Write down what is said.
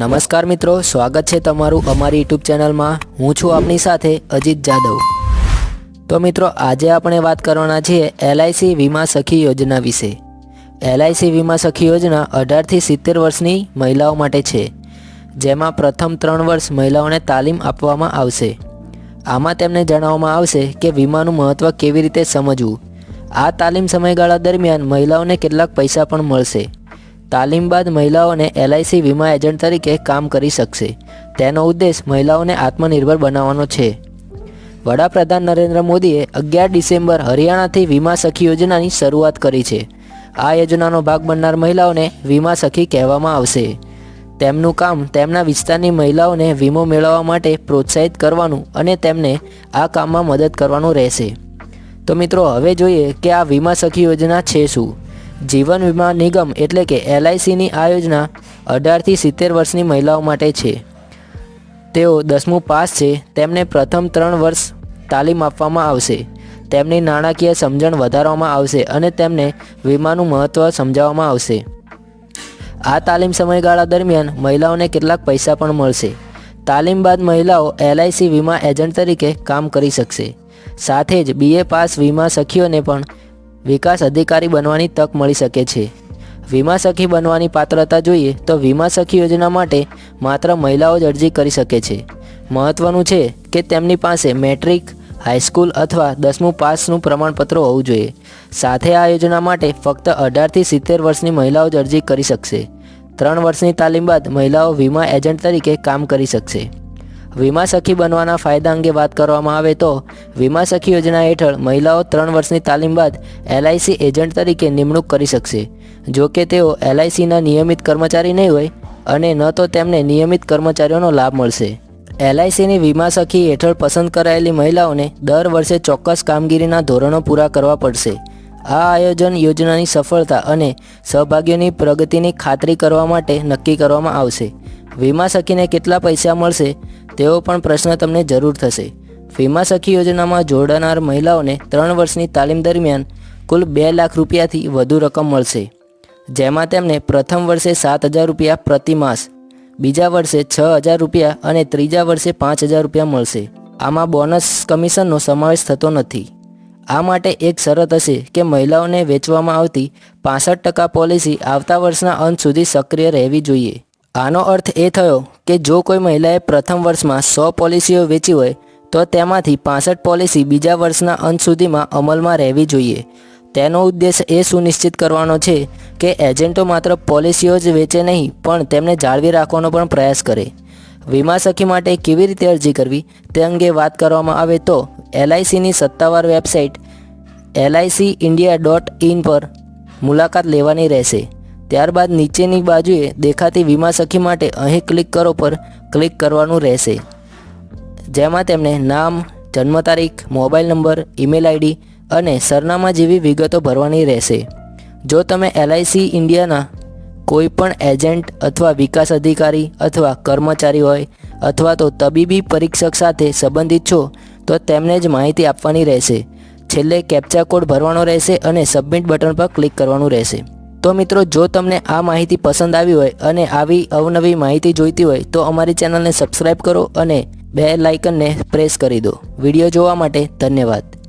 નમસ્કાર મિત્રો, સ્વાગત છે તમારું અમારી યુટ્યુબ ચેનલમાં. હું છું આપની સાથે અજીત જાદવ. તો મિત્રો, આજે આપણે વાત કરવાના છીએ એલઆઈસી વીમા સખી યોજના વિશે. એલઆઈસી વીમા સખી યોજના અઢારથી સિત્તેર વર્ષની મહિલાઓ માટે છે, જેમાં પ્રથમ ત્રણ વર્ષ મહિલાઓને તાલીમ આપવામાં આવશે. આમાં તેમને જણાવવામાં આવશે કે વીમાનું મહત્ત્વ કેવી રીતે સમજવું. આ તાલીમ સમયગાળા દરમિયાન મહિલાઓને કેટલાક પૈસા પણ મળશે. તાલીમ બાદ મહિલાઓને એલઆઈસી વીમા એજન્ટ તરીકે કામ કરી શકશે. તેનો ઉદ્દેશ મહિલાઓને આત્મનિર્ભર બનાવવાનો છે. વડાપ્રધાન નરેન્દ્ર મોદીએ અગિયાર ડિસેમ્બર હરિયાણાથી વીમા સખી યોજનાની શરૂઆત કરી છે. આ યોજનાનો ભાગ બનનાર મહિલાઓને વીમા સખી કહેવામાં આવશે. તેમનું કામ તેમના વિસ્તારની મહિલાઓને વીમો મેળવવા માટે પ્રોત્સાહિત કરવાનું અને તેમને આ કામમાં મદદ કરવાનું રહેશે. તો મિત્રો, હવે જોઈએ કે આ વીમા સખી યોજના છે શું? જીવન વીમા નિગમ એટલે કે એલઆઈસીની આ યોજના અઢારથી સિત્તેર વર્ષની મહિલાઓ માટે છે. તેઓ દસમું પાસ છે. તેમને પ્રથમ ત્રણ વર્ષ તાલીમ આપવામાં આવશે. તેમની નાણાકીય સમજણ વધારવામાં આવશે અને તેમને વીમાનું મહત્ત્વ સમજાવવામાં આવશે. આ તાલીમ સમયગાળા દરમિયાન મહિલાઓને કેટલાક પૈસા પણ મળશે. તાલીમ બાદ મહિલાઓ એલઆઈસી વીમા એજન્ટ તરીકે કામ કરી શકશે. સાથે જ બીએ પાસ વીમા સખીઓને પણ વિકાસ અધિકારી બનવાની તક મળી શકે છે. વીમા સખી બનવાની પાત્રતા જોઈએ તો વીમા સખી યોજના માટે માત્ર મહિલાઓ જ અરજી કરી શકે છે. મહત્ત્વનું છે કે તેમની પાસે મેટ્રિક, હાઈસ્કૂલ અથવા દસમું પાસનું પ્રમાણપત્ર હોવું જોઈએ. સાથે આ યોજના માટે ફક્ત અઢારથી સિત્તેર વર્ષની મહિલાઓ જ અરજી કરી શકશે. ત્રણ વર્ષની તાલીમ બાદ મહિલાઓ વીમા એજન્ટ તરીકે કામ કરી શકશે. વીમા સખી બનવાના ફાયદા અંગે વાત કરવામાં આવે તો વીમા સખી યોજના હેઠળ મહિલાઓ ત્રણ વર્ષની તાલીમ બાદ એલઆઈસી એજન્ટ તરીકે નિમણૂક કરી શકશે. જો કે તેઓ એલઆઈસીના નિયમિત કર્મચારી નહીં હોય અને ન તો તેમને નિયમિત કર્મચારીઓનો લાભ મળશે. એલઆઈસીની વીમા સખી હેઠળ પસંદ કરાયેલી મહિલાઓને દર વર્ષે ચોક્કસ કામગીરીના ધોરણો પૂરા કરવા પડશે. આ આયોજન યોજનાની સફળતા અને સહભાગીઓની પ્રગતિની ખાતરી કરવા માટે નક્કી કરવામાં આવશે. વીમા સખીને કેટલા પૈસા મળશે? તેવો પણ પ્રશ્ન તમને જરૂર થશે. ફીમા સખી યોજનામાં જોડાનાર મહિલાઓને ત્રણ વર્ષની તાલીમ દરમિયાન કુલ બે લાખ રૂપિયાથી વધુ રકમ મળશે. જેમાં તેમને પ્રથમ વર્ષે સાત હજાર રૂપિયા પ્રતિ માસ, બીજા વર્ષે છ હજાર રૂપિયા અને ત્રીજા વર્ષે પાંચ હજાર રૂપિયા મળશે. આમાં બોનસ કમિશનનો સમાવેશ થતો નથી. આ માટે એક શરત હશે કે મહિલાઓને વેચવામાં આવતી પાસઠ ટકા પોલિસી આવતા વર્ષના અંત સુધી સક્રિય રહેવી જોઈએ. આનો અર્થ એ થયો કે જો કોઈ મહિલાએ પ્રથમ વર્ષમાં સો પોલિસીઓ વેચી હોય, તો તેમાંથી પાસઠ પોલિસી બીજા વર્ષના અંત સુધીમાં અમલમાં રહેવી જોઈએ. તેનો ઉદ્દેશ એ સુનિશ્ચિત કરવાનો છે કે એજન્ટો માત્ર પોલિસીઓ જ વેચે નહીં, પણ તેમને જાળવી રાખવાનો પણ પ્રયાસ કરે. વીમા સખી માટે કેવી રીતે અરજી કરવી તે અંગે વાત કરવામાં આવે તો એલઆઈસીની સત્તાવાર website LIC India dot in પર મુલાકાત લેવાની રહેશે. ત્યારબાદ નીચેની બાજુએ દેખાતી વીમા સખી માટે અહીં ક્લિક કરો પર ક્લિક કરવાનું રહેશે. જેમાં તેમને નામ, જન્મ તારીખ, મોબાઈલ નંબર, ઈમેલ આઈડી અને સરનામા જેવી વિગતો ભરવાની રહેશે. જો તમે એલઆઈસી ઇન્ડિયાના કોઈપણ એજન્ટ અથવા વિકાસ અધિકારી અથવા કર્મચારી હોય અથવા તો તબીબી પરીક્ષક સાથે સંબંધિત છો, તો તેમને જ માહિતી આપવાની રહેશે. છેલ્લે કેપ્ચા કોડ ભરવાનો રહેશે અને સબમિટ બટન પર ક્લિક કરવાનું રહેશે. તો મિત્રો, જો તમને આ માહિતી પસંદ આવી હોય અને આવી અવનવી માહિતી જોઈતી હોય, તો અમારી ચેનલને સબસ્ક્રાઈબ કરો અને બે લાઇકનને પ્રેસ કરી દો. વીડિયો જોવા માટે ધન્યવાદ.